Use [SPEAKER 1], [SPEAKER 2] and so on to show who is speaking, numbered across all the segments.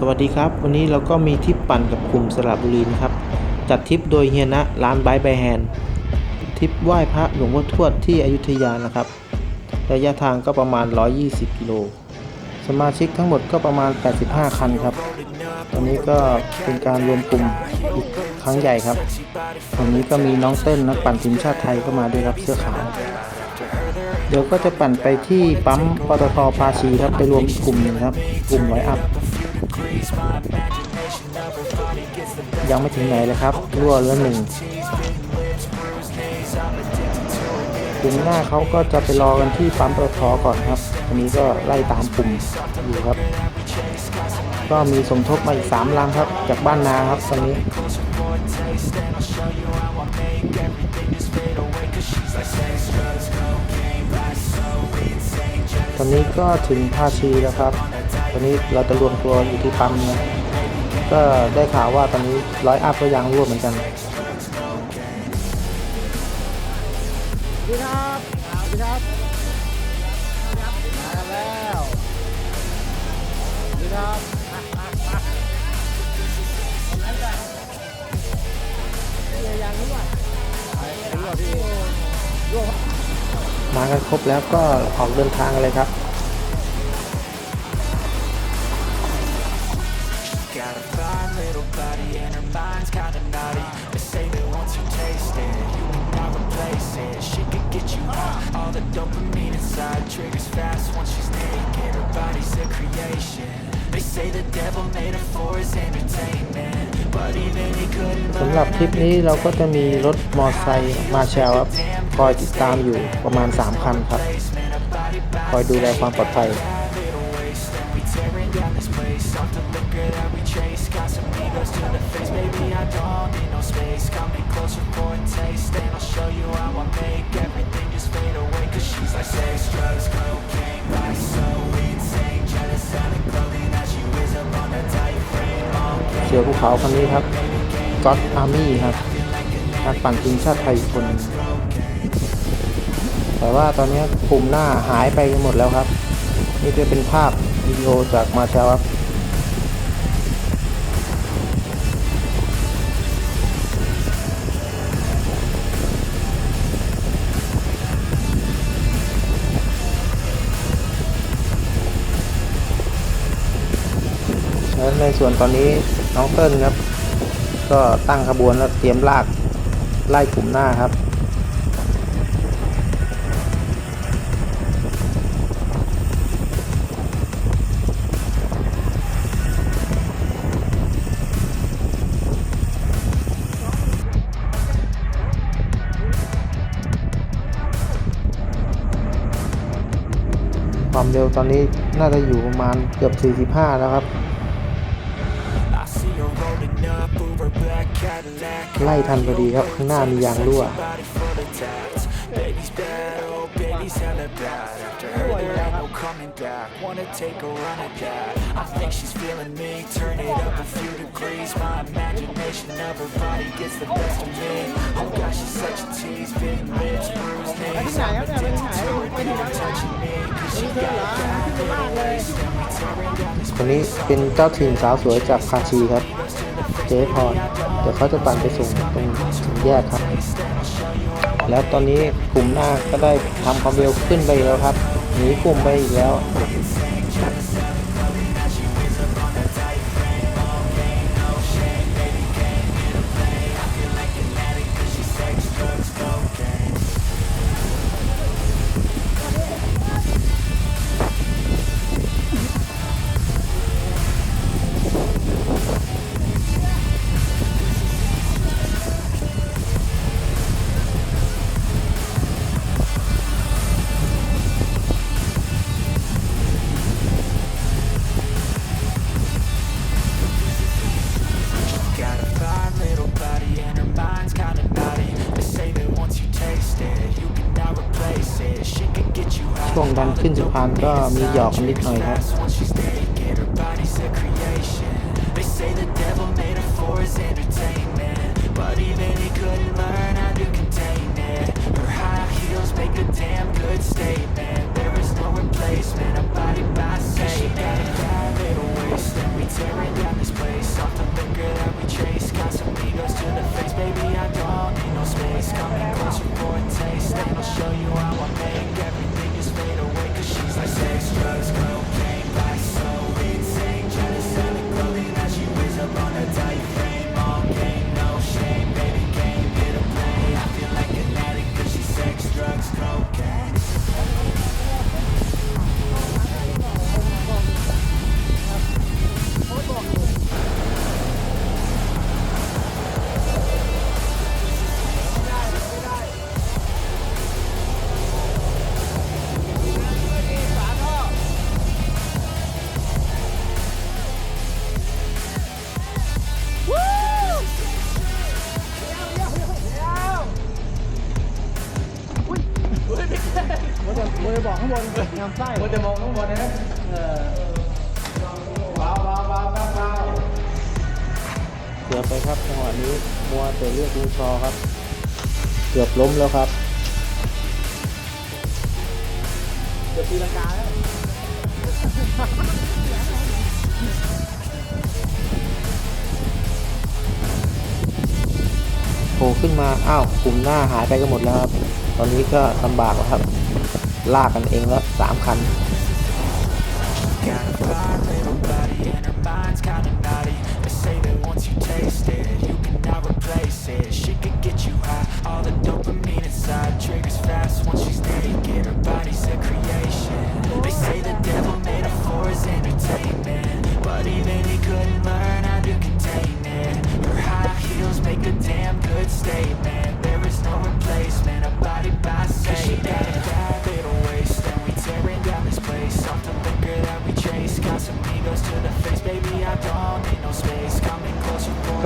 [SPEAKER 1] สวัสดีครับ วันนี้เราก็มีทริปปั่นกับกลุ่มสระบุรีนะครับ จัดทริปโดยเฮียนะร้านไบค์ไบแฮนทริปไหว้พระหลวงพ่อทวดที่อยุธยานะครับ ระยะทางก็ประมาณ 120 กิโล สมาชิกทั้งหมดก็ประมาณ 85 คันครับ ตอนนี้ก็เป็นการรวมกลุ่มอีกครั้งใหญ่ครับวันนี้ก็มีน้องเต้นนักปั่นทีมชาติไทยก็มาด้วยครับเสื้อขาวเดี๋ยวก็จะปั่นไปที่ปั๊มปตทภาชีครับไปรวมกกลุ่มหนึ่งครับ กลุ่มไว้อัพ ยังไม่ถึงไหนเลยครับรั่วเรือหนึ่งกลุ่มหน้าเขาก็จะไปรอกันที่ปั๊มปตทก่อนครับอันนี้ก็ไล่ตามกลุ่มอยู่ครับ ก็มีสมทบมาอีกสามลำครับ จากบ้านนาครับตอนนี้ตอนนี้ก็ถึงท่าชีแล้วครับ อนนี้เราจะรวมตัวอยู่ที่ปั๊มนะก็ได้ข่าวว่าตอนนี้ร้อยอัพก็ยังร่วมเหมือนกัน
[SPEAKER 2] ดีครับสวัสดีครับมาแล้วสวัสดีครับมามามาเดี๋ยวยังรู้ว่าไปรู้ว่าพี่รู้ว่า
[SPEAKER 1] มากันครบแล้วก็ออกเดินทางกันเลยครับ
[SPEAKER 3] the dopamine inside Triggers fast once she's naked, her body's a creation They say the devil made her for his entertainment But even he couldn't
[SPEAKER 1] สำหรับทริปนี้เราก็จะมีรถมอเตอร์ไซค์มาแชร์ครับคอยติดตามอยู่ประมาณ 3 คันครับ คอยดูแลความปลอดภัย
[SPEAKER 3] face Baby, I don't need no space Coming closer for a taste And I'll show you how I make Everything just fade away Cause she's like sex, drugs, cocaine Body so insane Jealous of the clothing that she wears up on her tight frame Okay
[SPEAKER 1] เสือภูเขาคนนี้ครับก็อตอาร์มี่ครับนักปั่นทีมชาติไทยอีกคนหนึ่งแต่ว่าตอนนี้กลุ่มหน้าหายไปหมดแล้วครับ นี่จะเป็นภาพวิดีโอจากมาแชร์ครับ ในส่วนตอนนี้น้องเติ้ลครับ ก็ตั้งขบวนแล้วเตรียมลากไล่กลุ่มหน้าครับความเร็วตอนนี้น่าจะอยู่ประมาณเกือบ 45 แล้วครับ ไล่ทันพอดีครับ ข้างหน้ามียางรั่วคนนี้เป็นเจ้าถิ่นสาวสวยจากคาชีครับ เจ๊พรเดี๋ยวเขาจะปั่นไปส่งตรงแยกครับ แล้วตอนนี้กลุ่มหน้าก็ได้ทำความเร็วขึ้นไปอีกแล้วครับหนีกลุ่มไปอีกแล้ว ก็มีหยอกนิดหน่อยครับ เกือบล้มแล้วครับ
[SPEAKER 2] เกือบตีลังกาแล้ว
[SPEAKER 1] โผล่ขึ้นมาอ้าวกลุ่มหน้าหายไปกันหมดแล้วครับ ตอนนี้ก็ลำบากแล้วครับ ลากกันเองแล้วสามคัน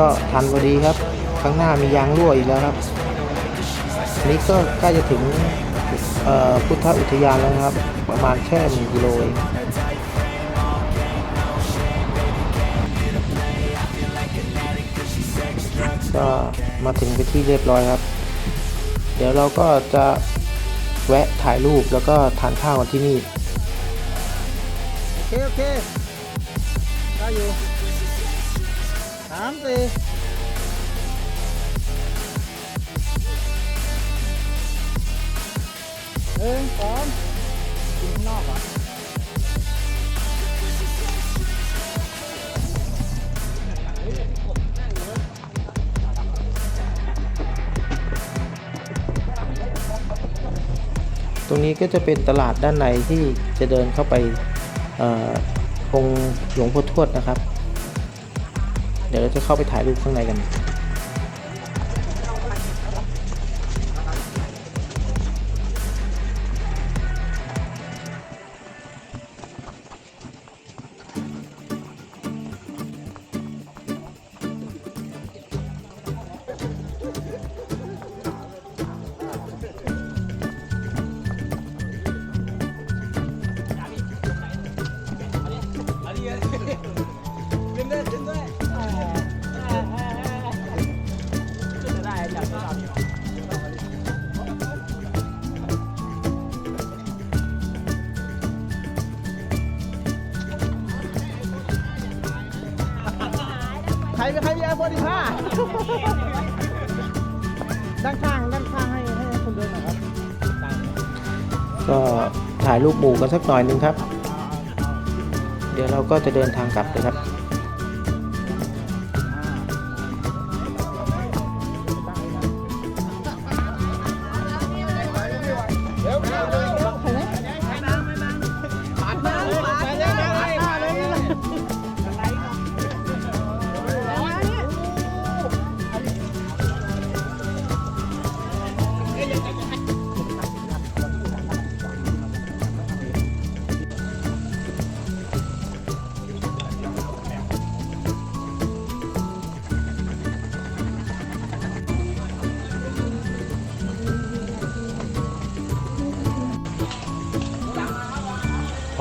[SPEAKER 1] ก็ทันพอดีครับ ข้างหน้ามียางรั่วอีกแล้วครับอันนี้ก็ใกล้จะถึงพุทธอุทยานแล้วครับ ประมาณแค่หนึ่งกิโลเองก็มาถึงไปที่เรียบร้อยครับ เดี๋ยวเราก็จะแวะถ่ายรูปแล้วก็ทานข้าวกันที่นี่
[SPEAKER 2] โอเค โอเคได้อยู่ามสี่หนึ่งสองกินข้างนอกเหรอ
[SPEAKER 1] ตรงนี้ก็จะเป็นตลาดด้านในที่จะเดินเข้าไปเอ่อองค์หลวงพ่อทวดนะครับ เดี๋ยวเราจะเข้าไปถ่ายรูปข้างในกัน
[SPEAKER 2] รูปห
[SPEAKER 1] มู่กันสักหน่อยหนึงครับ เดี๋ยวเราก็จะเดินทางกลับเลยครับ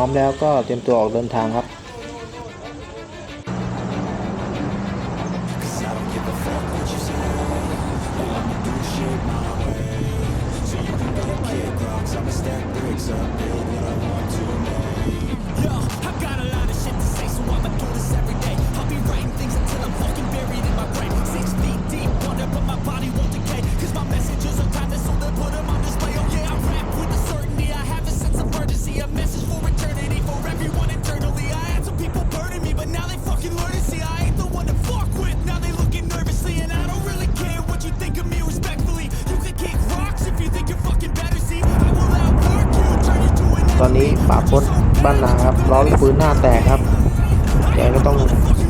[SPEAKER 1] พร้อมแล้วก็เตรียมตัวออกเดินทางครับ ล้อวิปืนหน้าแตกครับแกก็ต้อง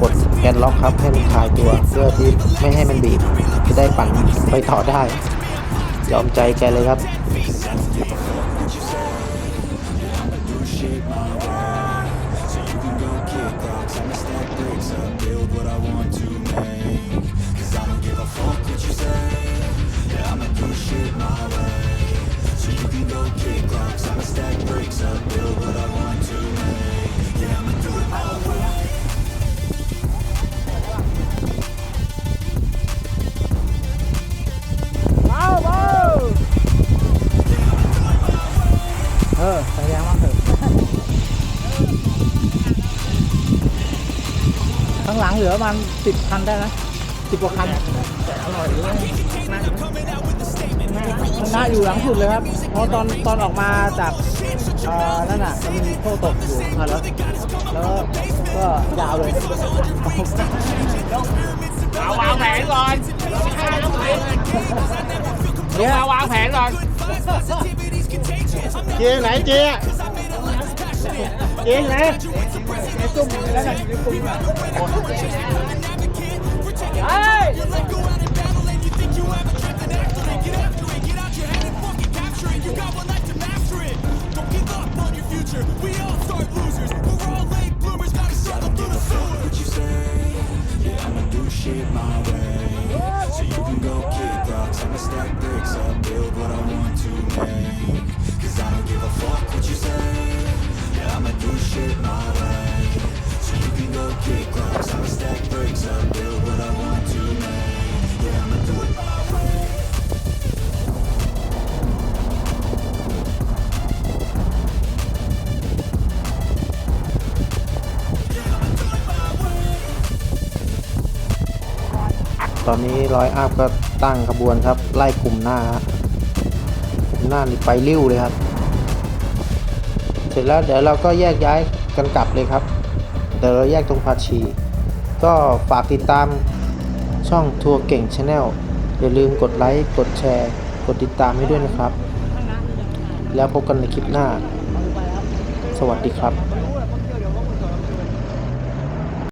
[SPEAKER 1] กดแกนล็อกครับให้มันคลายตัวเพื่อที่ไม่ให้มันบีบจะได้ปั่นไปต่อได้ ยอมใจแกเลยครับ
[SPEAKER 3] Yeah,
[SPEAKER 2] เหลือประมาณสิบคันได้นะสิบกว่าคันอร่อยเลยชนะอยู่หลังสุดเลยครับ เพราะตอนตอนออกมาจากเอ่อนั่นน่ะมันมีโซ่ตกอยู่คันแล้วแล้วก็ยาวเลย
[SPEAKER 4] เอาวางแผนก่อนลงมาวางแผนก่อน
[SPEAKER 2] เจ๊ไหนเจ๊ เจ๊ไหนเจ๊จุ่มแล้วน่ะเจ๊จุ่ม
[SPEAKER 1] อนนี้ร้อยอัพก็ตั้งขบวนครับ ไล่กลุ่มหน้าฮะกลุ่มหน้านี่ไปริ้วเลยครับ เสร็จแล้วเดี๋ยวเราก็แยกย้ายกันกลับเลยครับ เดี๋ยวเราแยกตรงภาชี ก็ฝากติดตามช่องทัวร์เก่งชาแนลอย่าลืมกดไลค์ กดแชร์ กดติดตามให้ด้วยนะครับ แล้วพบกันในคลิปหน้า สวัสดีครับ